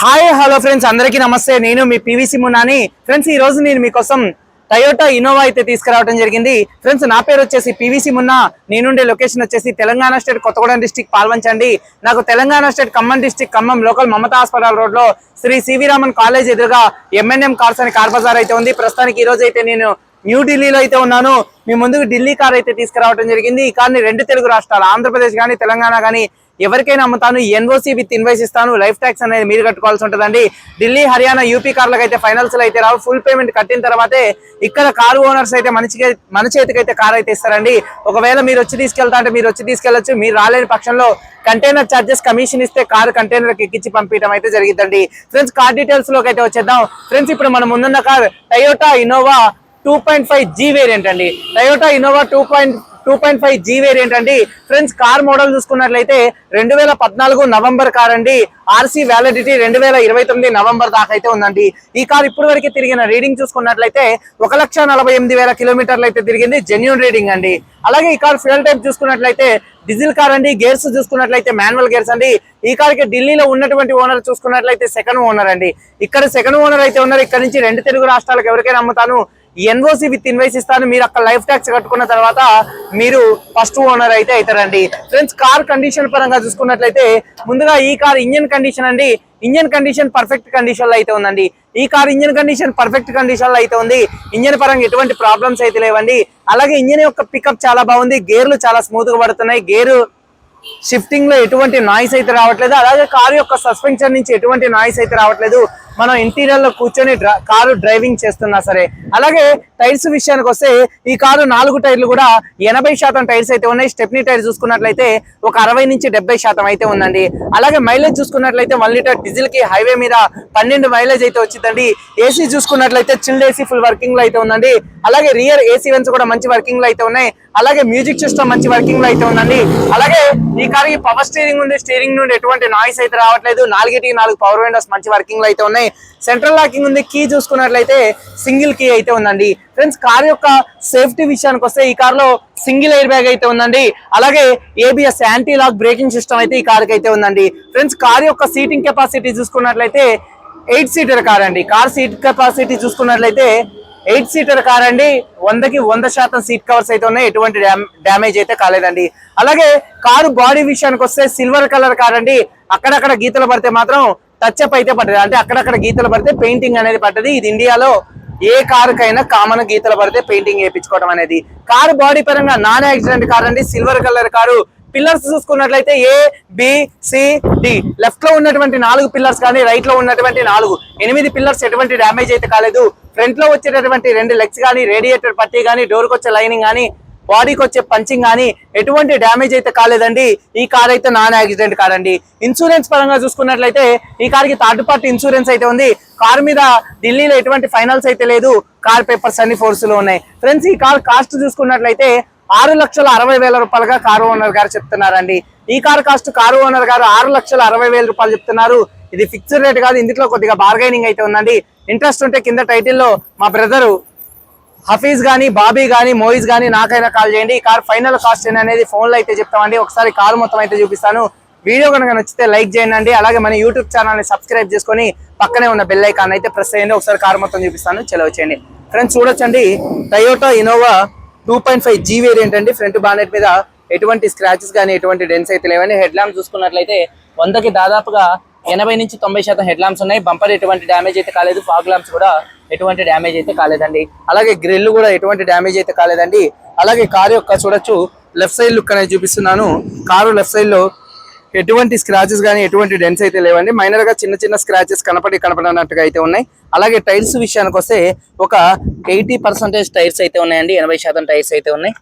Hi hello friends అందరికీ నమస్తే. నేను మీ పివిసి మున్నాని. ఫ్రెండ్స్ ఈ రోజు నేను మీకోసం టయోటా ఇన్నోవా అయితే తీసుకురావడం జరిగింది. ఫ్రెండ్స్ నా పేరు వచ్చేసి పివిసి మున్నా. నేనుండే లొకేషన్ వచ్చేసి తెలంగాణ స్టేట్ కొత్తగూడెం డిస్టిక్ పాల్వంచండి. నాకు Telangana state Khammam district Khammam local Mamata hospital రోడ్లో శ్రీ సివి రామన్ కాలేజ్ ఎదురుగా ఎంఎన్ఎం కార్స్ అని కార్ బజార్ అయితే ఉంది. ప్రస్తుతానికి ఈ రోజు అయితే నేను న్యూఢిల్లీలో అయితే ఉన్నాను. మీ ముందుకు ఢిల్లీ కార్ అయితే తీసుకురావడం జరిగింది. ఈ కార్ని రెండు తెలుగు రాష్ట్రాలు ఆంధ్రప్రదేశ్ కానీ తెలంగాణ కానీ ఎవరికైనా అమ్ముతాను ఎన్ఓసి విత్ ఇన్వైస్ ఇస్తాను లైఫ్ ట్యాక్స్ అనేది మీరు కట్టుకోవాల్సి ఉంటుందండి. ఢిల్లీ హర్యానా యూపీ కార్లకు అయితే ఫైనల్స్ అయితే రావు. ఫుల్ పేమెంట్ కట్టిన తర్వాతే ఇక్కడ కారు ఓనర్స్ అయితే మంచిగా మన చేతికి అయితే కార్ అయితే ఇస్తారండి. ఒకవేళ మీరు వచ్చి తీసుకెళ్తా అంటే మీరు వచ్చి తీసుకెళ్ళొచ్చు మీరు రాలేని పక్షంలో కంటైనర్ చార్జెస్ కమిషన్ ఇస్తే కారు కంటైనర్ ఎక్కించి పంపించడం అయితే జరిగిందండి ఫ్రెండ్స్ కార్ డీటెయిల్స్లోకి అయితే వచ్చేద్దాం. ఫ్రెండ్స్ ఇప్పుడు మనం ముందున్న car Toyota Innova two point five G variant అండి. Toyota Innova two point two point five G variant అండి ఫ్రెండ్స్ కార్ మోడల్ చూసుకున్నట్లయితే రెండు వేల పద్నాలుగు నవంబర్ కార్ అండి. ఆర్సీ వ్యాలిడిటీ రెండు వేల ఇరవై తొమ్మిది నవంబర్ దాకా అయితే ఉందండి. ఈ కార్ ఇప్పుడు వరకు తిరిగిన రీడింగ్ చూసుకున్నట్లయితే ఒక లక్ష నలభై ఎనిమిది వేల కిలోమీటర్లు అయితే తిరిగింది జెన్యున్ రీడింగ్ అండి. అలాగే ఈ కార్ ఫ్యూయల్ టైప్ చూసుకున్నట్లయితే డీజిల్ కార్ అండి. గేర్స్ చూసుకున్నట్లయితే మాన్యువల్ గేర్స్ అండి. ఈ కార్కి ఢిల్లీలో ఉన్నటువంటి ఓనర్ చూసుకున్నట్లయితే సెకండ్ ఓనర్ అండి. ఇక్కడ సెకండ్ ఓనర్ అయితే ఉన్నారు. ఇక్కడ నుంచి రెండు తెలుగు రాష్ట్రాలకు ఎవరికైనా అమ్ముతాను. ఎన్ఓసి విత్ ఇన్వైస్ ఇస్తాను. మీరు అక్కడ లైఫ్ ట్యాక్స్ కట్టుకున్న తర్వాత మీరు ఫస్ట్ ఓనర్ అయితే అవుతారండి. ఫ్రెండ్స్ కార్ కండిషన్ పరంగా చూసుకున్నట్లయితే ముందుగా ఈ కార్ ఇంజన్ కండిషన్ అండి. ఇంజన్ కండిషన్ పర్ఫెక్ట్ కండిషన్లో అయితే ఉందండి. ఈ కార్ ఇంజన్ కండిషన్ పర్ఫెక్ట్ కండిషన్లో అయితే ఉంది. ఇంజన్ పరంగా ఎటువంటి ప్రాబ్లమ్స్ అయితే లేవండి. అలాగే ఇంజన్ యొక్క పికప్ చాలా బాగుంది. గేర్లు చాలా స్మూత్గా పడుతున్నాయి. గేరు షిఫ్టింగ్లో ఎటువంటి నాయిస్ అయితే రావట్లేదు. అలాగే కారు యొక్క సస్పెన్షన్ నుంచి ఎటువంటి నాయిస్ అయితే రావట్లేదు. మనం ఇంటీరియర్లో కూర్చొని కారు డ్రైవింగ్ చేస్తున్నా సరే. అలాగే టైర్స్ విషయానికి వస్తే ఈ కారు నాలుగు టైర్లు కూడా ఎనభై శాతం టైర్స్ అయితే ఉన్నాయి. స్టెప్నీ టైర్ చూసుకున్నట్లయితే ఒక అరవై నుంచి డెబ్బై శాతం అయితే ఉందండి. అలాగే మైలేజ్ చూసుకున్నట్లయితే వన్ లీటర్ డీజిల్కి హైవే మీద పన్నెండు మైలేజ్ అయితే వచ్చిందండి. ఏసీ చూసుకున్నట్లయితే చిల్డ్ ఏసీ ఫుల్ వర్కింగ్లో అయితే ఉందండి. అలాగే రియర్ ఏసీ వెన్స్ కూడా మంచి వర్కింగ్లో అయితే ఉన్నాయి. అలాగే మ్యూజిక్ సిస్టమ్ మంచి వర్కింగ్లో అయితే ఉందండి. అలాగే ఈ కార్కి పవర్ స్టీరింగ్ ఉంది. స్టీరింగ్ నుండి ఎటువంటి నాయిస్ అయితే రావట్లేదు. నాలుగిటికి నాలుగు పవర్ విండోస్ మంచి వర్కింగ్లో అయితే ఉన్నాయి. సెంట్రల్ లాకింగ్ ఉంది కీ చూసుకున్నట్లయితే సింగిల్ కీ అయితే ఉందండి. ఫ్రెండ్స్ కార్ యొక్క సేఫ్టీ విషయానికి వస్తే ఈ కార్లో సింగిల్ ఎయిర్ బ్యాగ్ అయితే ఉందండి. అలాగే ABS anti lock braking system అయితే ఈ కార్కి అయితే ఉందండి. ఫ్రెండ్స్ కార్ యొక్క సీటింగ్ కెపాసిటీ చూసుకున్నట్లయితే ఎయిట్ సీటర్ కార్ అండి. కార్ సీట్ కెపాసిటీ చూసుకున్నట్లయితే ఎయిట్ సీటర్ కార్ అండి. వందకి వంద శాతం సీట్ కవర్స్ అయితే ఉన్నాయి. ఎటువంటి డ్యామేజ్ అయితే కాలేదండి. అలాగే కారు బాడీ విషయానికి వస్తే సిల్వర్ కలర్ కార్ అండి. అక్కడక్కడ గీతలు పడితే మాత్రం టచ్అప్ అయితే పడ్డది అంటే అక్కడక్కడ గీతలు పడితే పెయింటింగ్ అనేది పడ్డది ఇది ఇండియాలో ఏ కారుకైనా కామన్ గీతలు పడితే పెయింటింగ్ వేయించుకోవడం అనేది. కారు బాడీ పరంగా నాన్ యాక్సిడెంట్ కార్ అండి సిల్వర్ కలర్ కారు. పిల్లర్స్ చూసుకున్నట్లయితే ఏ బి సి డి లెఫ్ట్లో ఉన్నటువంటి నాలుగు పిల్లర్స్ కానీ రైట్లో ఉన్నటువంటి నాలుగు. ఎనిమిది పిల్లర్స్ ఎటువంటి డ్యామేజ్ అయితే కాలేదు. ఫ్రంట్లో వచ్చేటటువంటి రెండు లెగ్స్ కానీ రేడియేటర్ పట్టీ కానీ డోర్ వచ్చే లైనింగ్ కానీ బాడీకి వచ్చే పంచింగ్ కానీ ఎటువంటి డ్యామేజ్ అయితే కాలేదండి. ఈ కార్ అయితే నాన్ యాక్సిడెంట్ కార్ అండి. ఇన్సూరెన్స్ పరంగా చూసుకున్నట్లయితే ఈ కార్కి థర్డ్ పార్టీ ఇన్సూరెన్స్ అయితే ఉంది. కార్ మీద ఢిల్లీలో ఎటువంటి ఫైనల్స్ అయితే లేదు. కార్ పేపర్స్ అన్ని ఫోర్స్లో ఉన్నాయి. ఫ్రెండ్స్ ఈ కార్ కాస్ట్ చూసుకున్నట్లయితే ఆరు లక్షల అరవై వేల రూపాయలుగా కారు ఓనర్ గారు చెప్తున్నారండి. ఈ కార్ కాస్ట్ కారు ఓనర్ గారు ఆరు లక్షల అరవై వేల రూపాయలు చెప్తున్నారు. ఇది ఫిక్స్డ్ రేట్ కాదు. ఇందులో కొద్దిగా బార్గైనింగ్ అయితే ఉందండి. ఇంట్రెస్ట్ ఉంటే కింద టైటిల్లో మా బ్రదరు హఫీజ్ గానీ బాబీ గానీ మోయిజ్ గానీ నాకైనా కాల్ చేయండి. ఈ కార్ ఫైనల్ కాస్ట్ అనేది ఫోన్లో అయితే చెప్తామండి. ఒకసారి కార్ మొత్తం అయితే చూపిస్తాను. వీడియో కనుక నచ్చితే లైక్ చేయండి. అలాగే మన యూట్యూబ్ ఛానల్ని సబ్స్క్రైబ్ చేసుకొని పక్కనే ఉన్న బెల్ ఐకాన్ అయితే ప్రెస్ చేయండి. ఒకసారి కార్ మొత్తం చూపిస్తాను. చలో చేయండి. ఫ్రెండ్స్ చూడొచ్చండి. Toyota Innova two point five G variant అండి. ఫ్రంట్ బానెట్ మీద ఎటువంటి స్క్రాచెస్ కానీ ఎటువంటి డెన్స్ అయితే లేవని హెడ్ ల్యాంప్ చూసుకున్నట్లయితే వందకి దాదాపుగా ఎనభై నుంచి తొంభై శాతం హెడ్ ల్యాంప్స్ ఉన్నాయి. బంపర్ ఎటువంటి డ్యామేజ్ అయితే కాలేదు. ఫాగ్ ల్యాంప్స్ కూడా ఎటువంటి డ్యామేజ్ అయితే కాలేదండి. అలాగే గ్రిల్ కూడా ఎటువంటి డ్యామేజ్ అయితే కాలేదండి. అలాగే కారు యొక్క చూడొచ్చు లెఫ్ట్ సైడ్ లుక్ అనేది చూపిస్తున్నాను. కారు లెఫ్ట్ సైడ్లో ఎటువంటి స్క్రాచెస్ కానీ ఎటువంటి డెన్స్ అయితే లేవండి. మైనర్గా చిన్న చిన్న స్క్రాచెస్ కనపడి కనపడనట్టుగా అయితే ఉన్నాయి. అలాగే టైర్స్ విషయానికి వస్తే ఒక ఎయిటీ పర్సెంటేజ్ టైర్స్ అయితే ఉన్నాయండి. ఎనభై శాతం టైర్స్ అయితే ఉన్నాయి.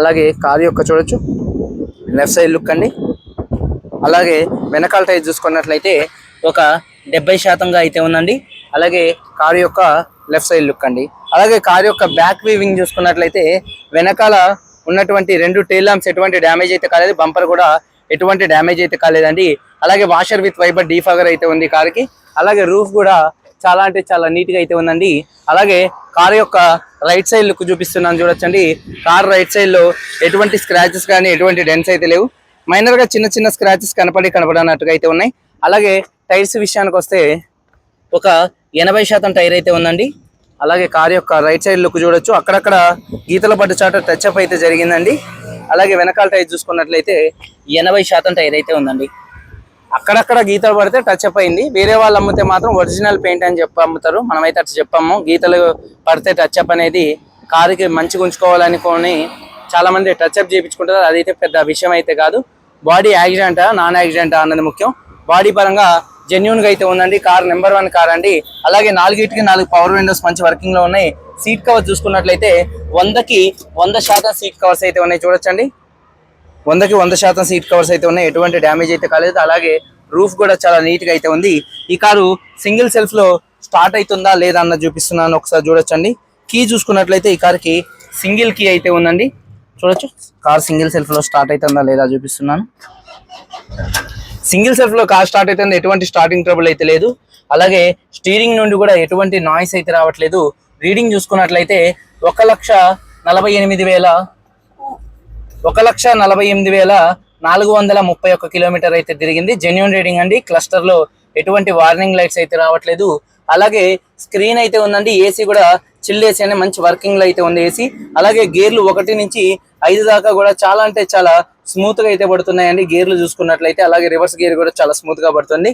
అలాగే కారు యొక్క చూడొచ్చు లెఫ్ట్ సైడ్ లుక్ అండి. అలాగే వెనకాల టైర్ చూసుకున్నట్లయితే ఒక డెబ్బై శాతంగా అయితే ఉందండి. అలాగే కారు యొక్క లెఫ్ట్ సైడ్ లుక్ అండి. అలాగే కారు యొక్క బ్యాక్ వీవింగ్ చూసుకున్నట్లయితే వెనకాల ఉన్నటువంటి రెండు టైల్ ఎటువంటి డ్యామేజ్ అయితే కాలేదు బంపర్ కూడా ఎటువంటి డ్యామేజ్ అయితే కాలేదండి. అలాగే వాషర్ విత్ వైబర్ డీఫాగర్ అయితే ఉంది కారుకి. అలాగే రూఫ్ కూడా చాలా అంటే చాలా నీట్గా అయితే ఉందండి. అలాగే కారు యొక్క రైట్ సైడ్ లుక్ చూపిస్తున్నాను చూడొచ్చండి. కార్ రైట్ సైడ్లో ఎటువంటి స్క్రాచెస్ కానీ ఎటువంటి డెన్స్ అయితే లేవు. మైనర్గా చిన్న చిన్న స్క్రాచెస్ కనపడి కనపడనట్టుగా అయితే ఉన్నాయి. అలాగే టైర్స్ విషయానికి వస్తే ఒక ఎనభై శాతం టైర్ అయితే ఉందండి. అలాగే కార్ యొక్క రైట్ సైడ్ లుక్ చూడొచ్చు. అక్కడక్కడ గీతల పట్టు చాట టచ్ అప్ అయితే జరిగిందండి. అలాగే వెనకాల టైర్ చూసుకున్నట్లయితే ఎనభై శాతం టైర్ అయితే ఉందండి. అక్కడక్కడ గీతలు పడితే టచ్ అప్ అయింది. వేరే వాళ్ళు అమ్మితే మాత్రం ఒరిజినల్ పెయింట్ అని చెప్పి అమ్ముతారు. మనమైతే అట్లా చెప్పాము. గీతలు పడితే టచ్ అప్ అనేది కారుకి మంచిగా ఉంచుకోవాలనుకొని చాలా మంది టచ్ అప్ చేయించుకుంటారు. అదైతే పెద్ద విషయం అయితే కాదు. బాడీ యాక్సిడెంటా నాన్ యాక్సిడెంటా అన్నది ముఖ్యం. బాడీ పరంగా జెన్యున్గా అయితే ఉందండి. కార్ నెంబర్ వన్ కార్ అండి. అలాగే నాలుగిటికి నాలుగు పవర్ విండోస్ మంచి వర్కింగ్లో ఉన్నాయి. సీట్ కవర్ చూసుకున్నట్లయితే వందకి వంద శాతం సీట్ కవర్స్ అయితే ఉన్నాయి చూడొచ్చండి. వందకి వంద శాతం సీట్ కవర్స్ అయితే ఉన్నాయి. ఎటువంటి డ్యామేజ్ అయితే కాలేదు. అలాగే రూఫ్ కూడా చాలా నీట్గా అయితే ఉంది. ఈ కారు సింగిల్ సెల్ఫ్లో స్టార్ట్ అవుతుందా లేదా అన్న చూపిస్తున్నాను. ఒకసారి చూడొచ్చండి. కీ చూసుకున్నట్లయితే ఈ కార్కి సింగిల్ కీ అయితే ఉందండి. చూడొచ్చు. కార్ సింగిల్ సెల్ఫ్లో స్టార్ట్ అవుతుందా లేదా చూపిస్తున్నాను. సింగిల్ సెల్ఫ్లో కార్ స్టార్ట్ అయితే ఎటువంటి స్టార్టింగ్ ట్రబుల్ అయితే లేదు. అలాగే స్టీరింగ్ నుండి కూడా ఎటువంటి నాయిస్ అయితే రావట్లేదు. రీడింగ్ చూసుకున్నట్లయితే ఒక లక్ష నలభై ఎనిమిది వేల ఒక లక్ష నలభై ఎనిమిది వేల నాలుగు వందల ముప్పై ఒక్క కిలోమీటర్ అయితే తిరిగింది. జెన్యున్ రీడింగ్ అండి. క్లస్టర్లో ఎటువంటి వార్నింగ్ లైట్స్ అయితే రావట్లేదు. అలాగే స్క్రీన్ అయితే ఉందండి. ఏసీ కూడా చిల్ ఏసీ అనే మంచి వర్కింగ్లో అయితే ఉంది ఏసీ. అలాగే గేర్లు ఒకటి నుంచి ఐదు దాకా కూడా చాలా అంటే చాలా స్మూత్గా అయితే పడుతున్నాయండి. గేర్లు చూసుకున్నట్లయితే అలాగే రివర్స్ గేర్ కూడా చాలా స్మూత్గా పడుతుంది.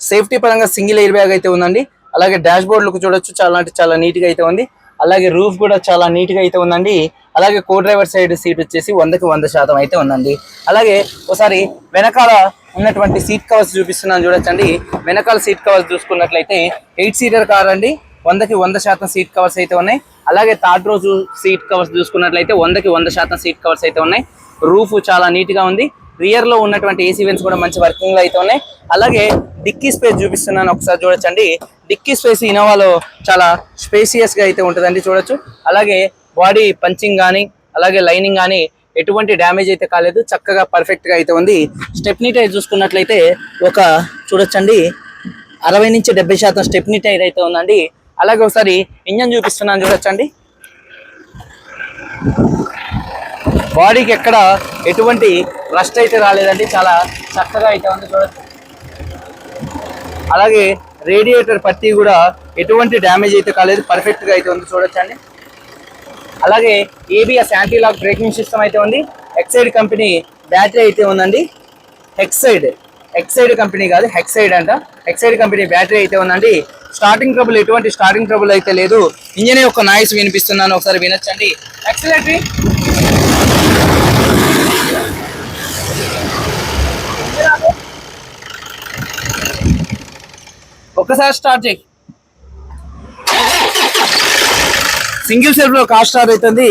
సేఫ్టీ పరంగా సింగిల్ ఎయిర్ బ్యాగ్ అయితే ఉందండి. అలాగే డాష్ బోర్డ్ లుక్ చూడొచ్చు చాలా అంటే చాలా నీట్గా అయితే ఉంది. అలాగే రూఫ్ కూడా చాలా నీట్గా అయితే ఉందండి. అలాగే కో డ్రైవర్ సైడ్ సీట్ వచ్చేసి వందకి వంద శాతం అయితే ఉందండి. అలాగే ఒకసారి వెనకాల ఉన్నటువంటి సీట్ కవర్స్ చూపిస్తున్నాను చూడొచ్చండి. వెనకాల సీట్ కవర్స్ చూసుకున్నట్లయితే ఎయిట్ సీటర్ కార్ అండి. వందకి వంద శాతం సీట్ కవర్స్ అయితే ఉన్నాయి. అలాగే థర్డ్ రోజు సీట్ కవర్స్ చూసుకున్నట్లయితే వందకి వంద శాతం సీట్ కవర్స్ అయితే ఉన్నాయి. రూఫ్ చాలా నీట్గా ఉంది. రియర్లో ఉన్నటువంటి ఏసీ వెన్స్ కూడా మంచి వర్కింగ్లో అయితే ఉన్నాయి. అలాగే డిక్కీ స్పేస్ చూపిస్తున్నాను. ఒకసారి చూడొచ్చండి. డిక్కీ స్పేస్ ఇనోవాలో చాలా స్పేసియస్గా అయితే ఉంటుందండి చూడొచ్చు. అలాగే బాడీ పంచింగ్ కానీ అలాగే లైనింగ్ కానీ ఎటువంటి డ్యామేజ్ అయితే కాలేదు. చక్కగా పర్ఫెక్ట్గా అయితే ఉంది. స్టెప్నీ టైర్ చూసుకున్నట్లయితే ఒక చూడొచ్చండి. అరవై నుంచి డెబ్బై శాతం స్టెప్నీ టైర్ అయితే ఉందండి. అలాగే ఒకసారి ఇంజన్ చూపిస్తున్నాను చూడొచ్చండి. బాడీకి ఎక్కడ ఎటువంటి రస్ట్ అయితే రాలేదండి చాలా చక్కగా అయితే ఉంది చూడొచ్చు. అలాగే రేడియేటర్ పట్టి కూడా ఎటువంటి డ్యామేజ్ అయితే కాలేదు పర్ఫెక్ట్గా అయితే ఉంది చూడొచ్చండి. అలాగే ఏబిఎస్ యాంటీలాక్ బ్రేకింగ్ సిస్టమ్ అయితే ఉంది. ఎక్సైడ్ కంపెనీ బ్యాటరీ అయితే ఉందండి. హెక్సైడ్ ఎక్సైడ్ కంపెనీ కాదు హెక్సైడ్ అంట. హెక్సైడ్ కంపెనీ బ్యాటరీ అయితే ఉందండి. స్టార్టింగ్ ట్రబుల్ ఎటువంటి స్టార్టింగ్ ట్రబుల్ అయితే లేదు. ఇంజన్ ఒక నాయిస్ వినిపిస్తున్నాను ఒకసారి వినొచ్చండి. యాక్సిలేటరీ ఒక్కసారి స్టార్ట్ చేయి. సింగిల్ సెల్ఫ్లో కార్ స్టార్ట్ అవుతుంది.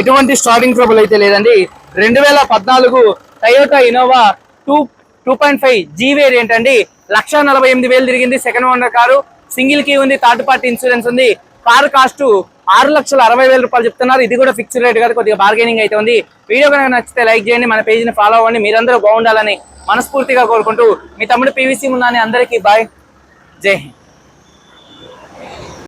ఎటువంటి స్టార్టింగ్ ట్రబుల్ అయితే లేదండి. రెండు వేల పద్నాలుగు Toyota Innova two two point five G variant అండి. లక్ష నలభై ఎనిమిది వేలు తిరిగింది సెకండ్ ఓనర్ కారు. సింగిల్కి ఉంది థర్డ్ పార్టీ ఇన్సూరెన్స్ ఉంది. కార్ కాస్ట్ ఆరు లక్షల అరవై వేల రూపాయలు చెప్తున్నారు. ఇది కూడా ఫిక్స్డ్ రేట్ కాదు కొద్దిగా బార్గెనింగ్ అయితే ఉంది. వీడియో కనుక నచ్చితే లైక్ చేయండి మన పేజీని ఫాలో అవ్వండి. మీరందరూ బాగుండాలని మనస్ఫూర్తిగా కోరుకుంటూ మీ తమ్ముడు పీవీసీ ఉన్నాని అందరికీ బాయ్ జై హింద్.